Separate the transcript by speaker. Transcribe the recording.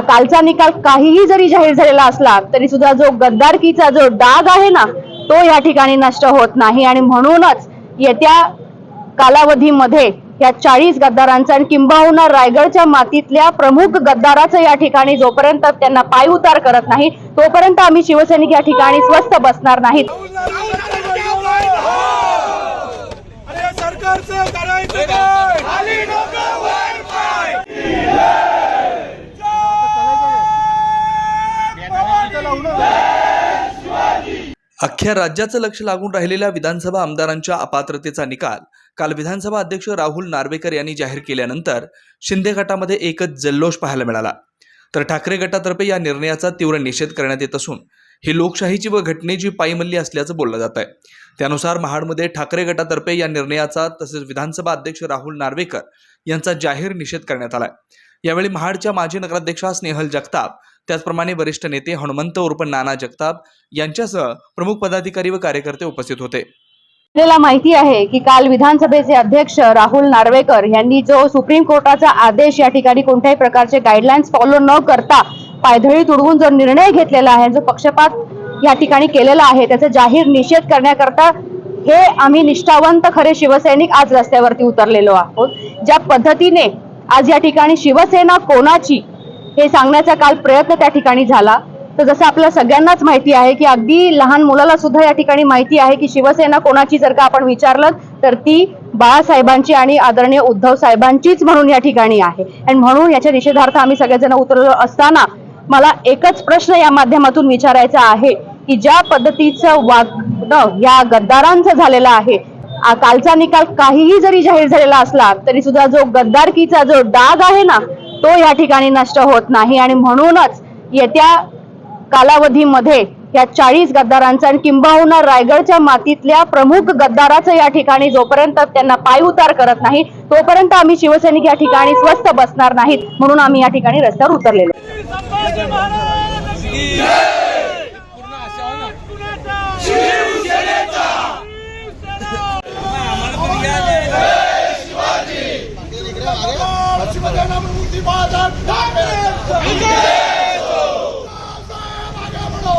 Speaker 1: कालचा निकाल काहीही जरी जाहीर झालेला असला तरी सुद्धा जो गद्दारकीचा जो डाग आहे ना तो या ठिकाणी नष्ट होत नाही. आणि म्हणूनच येत्या कालावधीमध्ये या चाळीस गद्दारांचा आणि किंबहुना रायगडच्या मातीतल्या प्रमुख गद्दाराचं या ठिकाणी जोपर्यंत त्यांना पाय उतार करत नाही तोपर्यंत आम्ही शिवसैनिक या ठिकाणी स्वस्त बसणार नाहीत.
Speaker 2: सरकारचं करायचं
Speaker 3: अख्ख्या राज्याचं लक्ष लागून राहिलेल्या विधानसभा आमदारांच्या अपात्रतेचा निकाल काल विधानसभा अध्यक्ष राहुल नार्वेकर यांनी जाहीर केल्यानंतर शिंदे गटामध्ये एकच जल्लोष पाहायला मिळाला. तर ठाकरे गटातर्फे या निर्णयाचा तीव्र निषेध करण्यात येत असून ही लोकशाहीची व घटनेची पायमल्ली असल्याचं बोललं जात आहे त्यानुसार महाडमध्ये ठाकरे गटातर्फे या निर्णयाचा तसेच विधानसभा अध्यक्ष राहुल नार्वेकर यांचा जाहीर निषेध करण्यात आलाय. यावेळी महाडच्या माजी नगराध्यक्षा स्नेहल जगताप त्याचप्रमाणे वरिष्ठ नेते हनुमंत उर्फ नाना जगताप यांच्यासह प्रमुख पदाधिकारी व कार्यकर्ते उपस्थित होते.
Speaker 1: आपल्याला माहिती आहे की काल विधानसभेचे अध्यक्ष राहुल नार्वेकर यांनी जो सुप्रीम कोर्टाचा आदेश या ठिकाणी कोणत्याही प्रकारचे गाईडलाईन्स फॉलो न करता पायधळी तुडवून जो निर्णय घेतलेला आहे जो पक्षपात या ठिकाणी केलेला आहे त्याचा जाहीर निषेध करण्याकरता हे आम्ही निष्ठावंत खरे शिवसैनिक आज रस्त्यावरती उतरलेलो आहोत. ज्या पद्धतीने आज या ठिकाणी शिवसेना कोणाची हे सांगण्याचा काल प्रयत्न त्या ठिकाणी झाला. तर जसं आपल्या सगळ्यांनाच माहिती आहे की अगदी लहान मुलाला सुद्धा या ठिकाणी माहिती आहे की शिवसेना कोणाची जर का आपण विचारलं तर ती बाळासाहेबांची आणि आदरणीय उद्धव साहेबांचीच म्हणून या ठिकाणी आहे. आणि म्हणून याच्या निषेधार्थ आम्ही सगळेजण उतरलो असताना मला एकच प्रश्न या माध्यमातून विचारायचा आहे की ज्या पद्धतीचं वागणं या गद्दारांचं झालेलं आहे कालचा निकाल काहीही जरी जाहीर झालेला असला तरी सुद्धा जो गद्दारकीचा जो डाग आहे ना तो या ठिकाणी नष्ट होत नाही. आणि म्हणूनच येत्या कालावधीमध्ये या चाळीस गद्दारांचा आणि किंबहुना रायगडच्या मातीतल्या प्रमुख गद्दाराचं या ठिकाणी जोपर्यंत त्यांना पाय उतार करत नाही तोपर्यंत आम्ही शिवसैनिक या ठिकाणी स्वस्त बसणार नाहीत. म्हणून आम्ही या ठिकाणी रस्त्यावर उतरलेलो आहोत.
Speaker 2: संभाजी महाराज की जय! कुणाचा? शिवसेनेचा! शिवसेना! शिवसेना मुर्दाबाद! ठाकरे! साहेब, आगे बढ़ो!